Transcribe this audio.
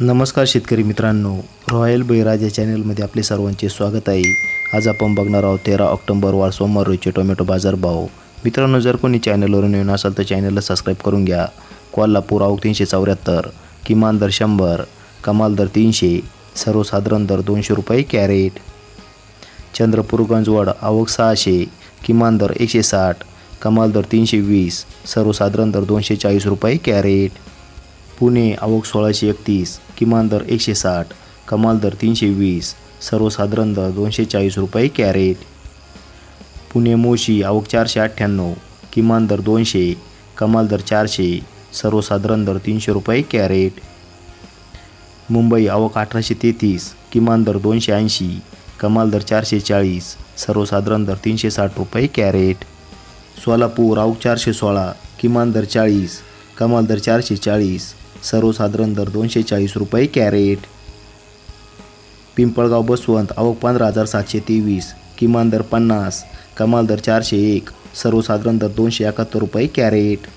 नमस्कार शेतकरी मित्रांनो. रॉयल बैराजा या चॅनलमध्ये आपले सर्वांचे स्वागत आहे. आज आपण बघणार आहोत तेरा ऑक्टोबर वार सोमवार रोजचे टोमॅटो बाजारभाव मित्रांनो जर कोणी चॅनलवरून येऊन असाल तर चॅनलला सबस्क्राईब करून घ्या. कोल्हापूर आवक तीनशे चौऱ्याहत्तर किमान दर शंभर कमाल दर तीनशे सर्वसाधारण दर दोनशे रुपये कॅरेट. चंद्रपूर गंजवड आवक सहाशे किमान दर एकशे साठ कमाल दर तीनशे वीस सर्वसाधारण दर दोनशे चाळीस रुपये कॅरेट. पुणे आवक सोळाशे एकतीस किमान दर एकशे साठ कमाल दर तीनशे वीस सर्वसाधारण दर दोनशे चाळीस रुपये कॅरेट. पुणे मोशी आवक चारशे अठ्ठ्याण्णव किमान दर दोनशे कमाल दर चारशे सर्वसाधारण दर तीनशे रुपये कॅरेट. मुंबई आवक अठराशे तेहतीस किमान दर दोनशे ऐंशी कमाल दर चारशे चाळीस सर्वसाधारण दर तीनशे साठ रुपये कॅरेट. सोलापूर आवक चारशे सोळा किमान दर चाळीस कमाल दर चारशे चाळीस सर्वसाधारण दर दोनशे चाळीस रुपये कॅरेट. पिंपळगाव बसवंत आवक पंधरा हजार सातशे तेवीस. किमान दर पन्नास कमाल दर चारशे एक. सर्वसाधारण दर दोनशे एकाहत्तर रुपये कॅरेट.